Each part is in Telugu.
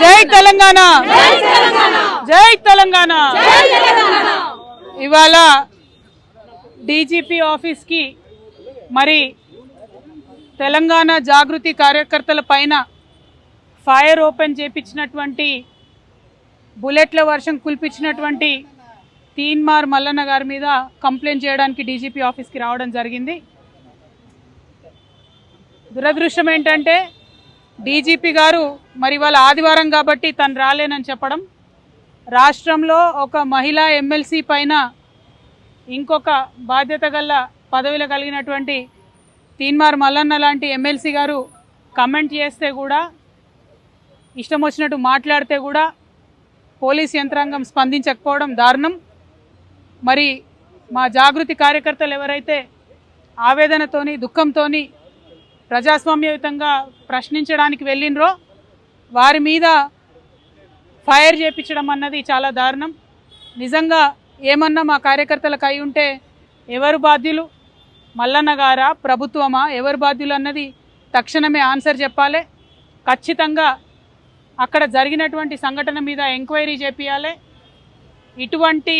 జై తెలంగాణ. జై తెలంగాణ. ఇవాళ డీజీపీ ఆఫీస్కి మరి తెలంగాణ జాగృతి కార్యకర్తల పైన ఫైర్ ఓపెన్ చేపించినటువంటి బుల్లెట్ల వర్షం కుల్పించినటువంటి తీన్మార్ మల్లన్న గారి మీద కంప్లైంట్ చేయడానికి డీజీపీ ఆఫీస్కి రావడం జరిగింది. దురదృష్టం ఏంటంటే డీజీపీ గారు మరి వాళ్ళ ఆదివారం కాబట్టి తను రాలేనని చెప్పడం రాష్ట్రంలో ఒక మహిళా ఎమ్మెల్సీ పైన ఇంకొక బాధ్యత గల పదవిలో కలిగినటువంటి తీన్మార్ మల్లన్న లాంటి ఎమ్మెల్సీ గారు కమెంట్ చేస్తే కూడా ఇష్టం వచ్చినట్టు మాట్లాడితే కూడా పోలీస్ యంత్రాంగం స్పందించకపోవడం దారుణం. మరి మా జాగృతి కార్యకర్తలు ఎవరైతే ఆవేదనతోని దుఃఖంతోని ప్రజాస్వామ్యయుతంగా ప్రశ్నించడానికి వెళ్ళినరో వారి మీద ఫైర్ చేపించడం అన్నది చాలా దారుణం. నిజంగా ఏమన్నా మా కార్యకర్తలకు అయి ఉంటే ఎవరు బాధ్యులు? మల్లన్న గారా? ప్రభుత్వమా? ఎవరు బాధ్యులు అన్నది తక్షణమే ఆన్సర్ చెప్పాలి. ఖచ్చితంగా అక్కడ జరిగినటువంటి సంఘటన మీద ఎంక్వైరీ చేపియాలి. ఇటువంటి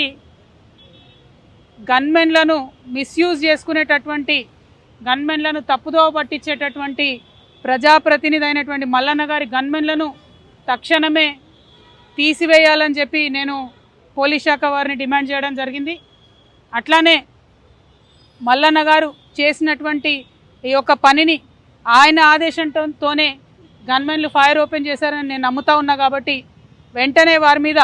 గన్మెన్లను మిస్యూజ్ చేసుకునేటటువంటి గన్మెన్లను తప్పుదోవ పట్టించేటటువంటి ప్రజాప్రతినిధి అయినటువంటి మల్లన్న గారి గన్మెన్లను తక్షణమే తీసివేయాలని చెప్పి నేను పోలీస్ శాఖ వారిని డిమాండ్ చేయడం జరిగింది. అట్లానే మల్లన్న గారు చేసినటువంటి ఈ యొక్క పనిని ఆయన ఆదేశంతోనే గన్మెన్లు ఫైర్ ఓపెన్ చేశారని నేను నమ్ముతా ఉన్నా కాబట్టి వెంటనే వారి మీద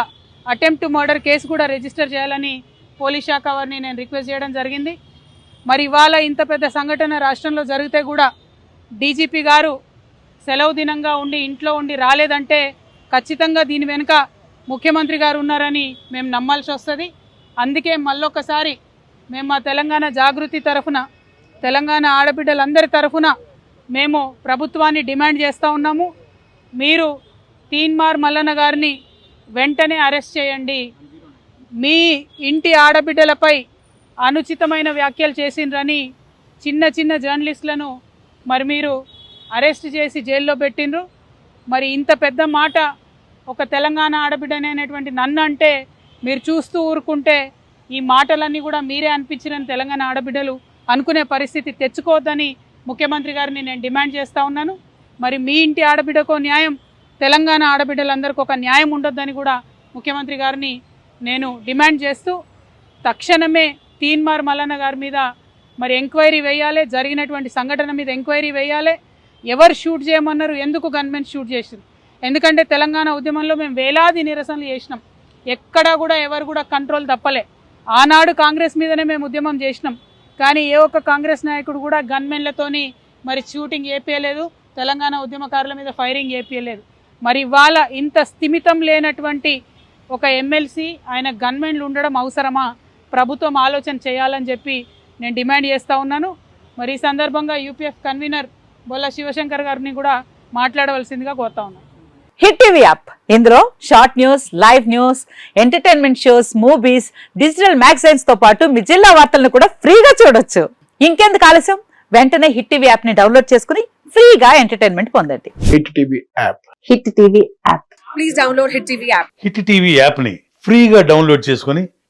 అటెంప్ట్ మర్డర్ కేసు కూడా రిజిస్టర్ చేయాలని పోలీస్ శాఖ వారిని నేను రిక్వెస్ట్ చేయడం జరిగింది. మరి ఇవాళ ఇంత పెద్ద సంఘటన రాష్ట్రంలో జరిగితే కూడా డీజీపీ గారు సెలవు దినంగా ఉండి ఇంట్లో ఉండి రాలేదంటే ఖచ్చితంగా దీని వెనుక ముఖ్యమంత్రి గారు ఉన్నారని మేము నమ్మాల్సి వస్తుంది. అందుకే మళ్ళొకసారి మేము మా తెలంగాణ జాగృతి తరఫున తెలంగాణ ఆడబిడ్డలందరి తరఫున మేము ప్రభుత్వాన్ని డిమాండ్ చేస్తూ ఉన్నాము. మీరు తీన్మార్ మల్లన్న గారిని వెంటనే అరెస్ట్ చేయండి. మీ ఇంటి ఆడబిడ్డలపై అనుచితమైన వ్యాఖ్యలు చేసిండ్రని చిన్న చిన్న జర్నలిస్టులను మరి మీరు అరెస్ట్ చేసి జైల్లో పెట్టిండ్రు. మరి ఇంత పెద్ద మాట ఒక తెలంగాణ ఆడబిడ్డనేటువంటి నన్ను అంటే మీరు చూస్తూ ఊరుకుంటే ఈ మాటలన్నీ కూడా మీరే అనిపించిన తెలంగాణ ఆడబిడ్డలు అనుకునే పరిస్థితి తెచ్చుకోవద్దని ముఖ్యమంత్రి గారిని నేను డిమాండ్ చేస్తూ ఉన్నాను. మరి మీ ఇంటి ఆడబిడ్డకో న్యాయం తెలంగాణ ఆడబిడ్డలందరికీ ఒక న్యాయం ఉండొద్దని కూడా ముఖ్యమంత్రి గారిని నేను డిమాండ్ చేస్తూ తక్షణమే తీన్మార్ మల్లన్న గారి మీద మరి ఎంక్వైరీ వేయాలి జరిగినటువంటి సంఘటన మీద ఎంక్వైరీ వేయాలి. ఎవరు షూట్ చేయమన్నారు ఎందుకు గన్మెన్ షూట్ చేసింది? ఎందుకంటే తెలంగాణ ఉద్యమంలో మేము వేలాది నిరసనలు చేసినాం. ఎక్కడా కూడా ఎవరు కూడా కంట్రోల్ తప్పలే. ఆనాడు కాంగ్రెస్ మీదనే మేము ఉద్యమం చేసినాం. కానీ ఏ ఒక్క కాంగ్రెస్ నాయకుడు కూడా గన్మెన్లతోని మరి షూటింగ్ ఏపీయలేదు తెలంగాణ ఉద్యమకారుల మీద ఫైరింగ్ ఏపీయలేదు మరి ఇవాళ ఇంత స్థిమితం లేనటువంటి ఒక ఎమ్మెల్సీ ఆయన గన్మెన్లు ఉండడం అవసరమా? ప్రభుత్వం ఆలోచన చేయాలని చెప్పి నేను డిమాండ్ చేస్తూ ఉన్నాను. మరి ఈ సందర్భంగా యూపీఎఫ్ కన్వీనర్ బొల్ల శివశంకర్ గారిని కూడా మాట్లాడవలసిందిగా కోరుతా ఉన్నాను హిట్ టీవీ యాప్. ఇందులో short news live news entertainment shows movies digital మ్యాగజైన్స్తో పాటు మీ జిల్లా వార్తలను కూడా ఫ్రీగా చూడొచ్చు. ఇంకెందుకు ఆలస్యం? వెంటనే హిట్ టీవీ యాప్ని డౌన్లోడ్ చేసుకుని ఫ్రీగా ఎంటర్టైన్మెంట్ పొందండి. Hit TV app. Hit TV app. Please download Hit TV app. Hit TV యాప్ని ఫ్రీగా డౌన్లోడ్ చేసుకొని